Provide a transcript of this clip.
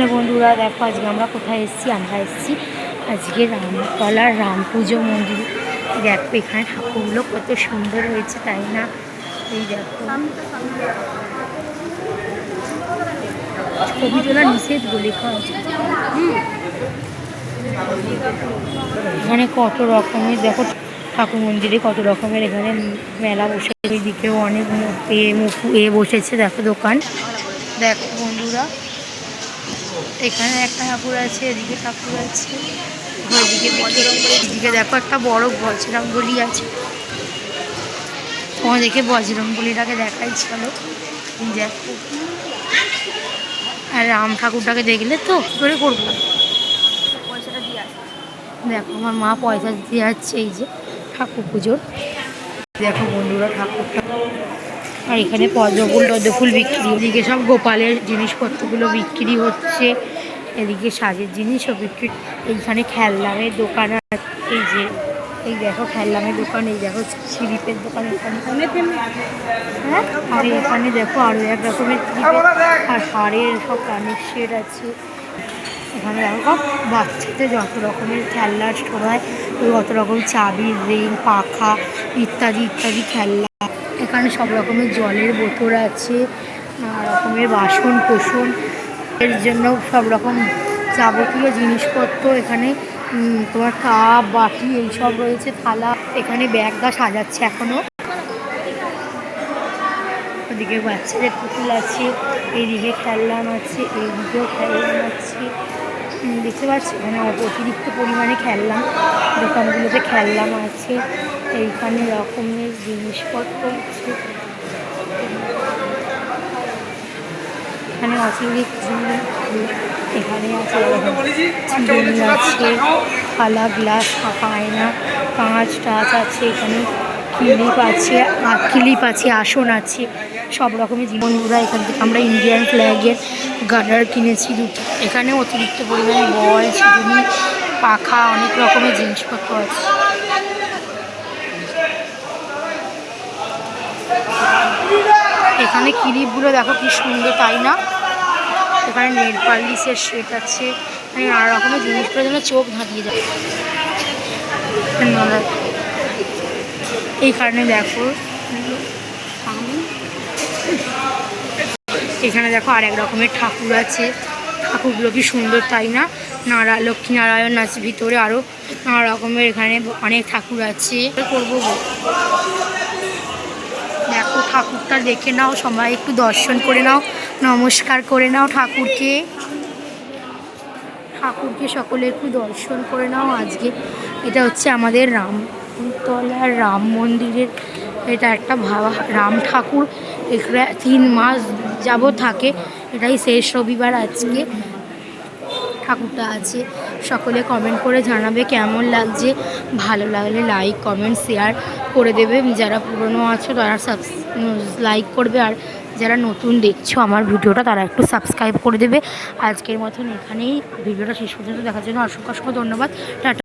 Hello বন্ধুরা, দেখো আজকে আমরা কোথায় এসেছি? আমরা এসেছি আজকে রামতলার রাম পুজো মন্দির। দেখো, এখানে ঠাকুরগুলো কত সুন্দর হয়েছে, তাই না? এই দেখো। ছবি তোলা নিষেধ বলে এখানে কত রকমের, দেখো ঠাকুর মন্দিরে কত রকমের এখানে মেলা বসে, ওইদিকেও অনেক এ মুখু এ বসেছে, দেখো দোকান। দেখো বন্ধুরা। এখানে একটা ঠাকুর আছে, এদিকে ঠাকুর আছে ওইদিকে এদিকে দেখো একটা বড় বজরং বলি আছে। তোমাদেরকে বজরং বলিটাকে দেখাই, চলো। দেখো। আর রাম ঠাকুরটাকে দেখলে তো করে করব? পয়সাটা দিয়ে দেখো, আমার মা পয়সা দিতে যাচ্ছে, এই যে ঠাকুর পুজোর। দেখো বন্ধুরা, ঠাকুরটা আর এখানে পদ্মফুল টদ্মফুল বিক্রি। এদিকে সব গোপালের জিনিসপত্রগুলো বিক্রি হচ্ছে। এদিকে সাজের জিনিসও বিক্রি। এইখানে খেলনামের দোকান এই যে, এই দেখো খেলনামের দোকান, এই দেখো স্লিপের দোকান এখানে। হ্যাঁ? আর এখানে দেখো আরও এক রকমের আর হাড়ের সব কানের সেট আছে। এখানে দেখো বাচ্চাদের যত রকমের খেলনার স্টোর হয়, ওই কত রকম চাবি রিং পাখা, ইত্যাদি ইত্যাদি খেলনা। এখানে সব রকমের জলের বোতল আছে, নানা রকমের বাসন কোসন। এর জন্য সব রকম যাবতীয় জিনিসপত্র এখানে তোমার কাপ, বাটি এইসব রয়েছে, থালা। এখানে ব্যাগটা সাজাচ্ছে এখনও। ওদিকে বাচ্চাদের পুতুল আছে এইদিকে খেলনাম আছে এইদিকেও খেলনাম আছে। দেখতে পাচ্ছি, এখানে অতিরিক্ত পরিমাণে খেললাম। দোকানগুলোতে খেললাম আছে। এইখানে রকমের জিনিসপত্র আছে। এখানে অতিরিক্ত এখানে আছে আছে, থালা, গ্লাস আয়না, কাঁচ, টাচ আছে, এখানে ক্লিপ আছে ক্লিপ আছে, আসন আছে, সব রকমের বন্ধুরা, এখান থেকে আমরা ইন্ডিয়ান ফ্ল্যাগের গার্ডার কিনেছি দুটো। এখানে অতিরিক্ত পরিমাণে বল, চিরুনি, পাখা, অনেক রকমের জিনিসপত্র আছে। এখানে ক্লিপগুলো দেখো কি সুন্দর, তাই না? এখানে নেল পালিশের সেট আছে এখানে নানা রকমের জিনিসগুলো যেন চোখ ধাঁধিয়ে যায়। এইখানে দেখো এখানে দেখো আর এক রকমের ঠাকুর আছে। ঠাকুরগুলো কি সুন্দর, তাই না? নারা লক্ষ্মী নারায়ণ আছে ভিতরে আরও নানা রকমের এখানে অনেক ঠাকুর আছে। করব দেখো ঠাকুরটা দেখে নাও, সবাই একটু দর্শন করে নাও, নমস্কার করে নাও ঠাকুরকে। ঠাকুরকে সকলে একটু দর্শন করে নাও আজকে। এটা হচ্ছে আমাদের রামতলার রাম মন্দিরের এটা একটা ভাবা রাম ঠাকুর, এখানে তিন মাস যাব থাকে। এটাই শেষ রবিবার আজকে। ঠাকুরটা আছে। সকলে কমেন্ট করে জানাবে কেমন লাগছে। ভালো লাগলে লাইক কমেন্ট শেয়ার করে দেবে। যারা পুরনো আছো, তারা সাবস লাইক করবে। আর যারা নতুন দেখছ আমার ভিডিওটা, তারা একটু সাবস্ক্রাইব করে দেবে। আজকের মতন এখানেই। ভিডিওটা শেষ পর্যন্ত দেখার জন্য অসংখ্য অসংখ্য ধন্যবাদ। টাটা।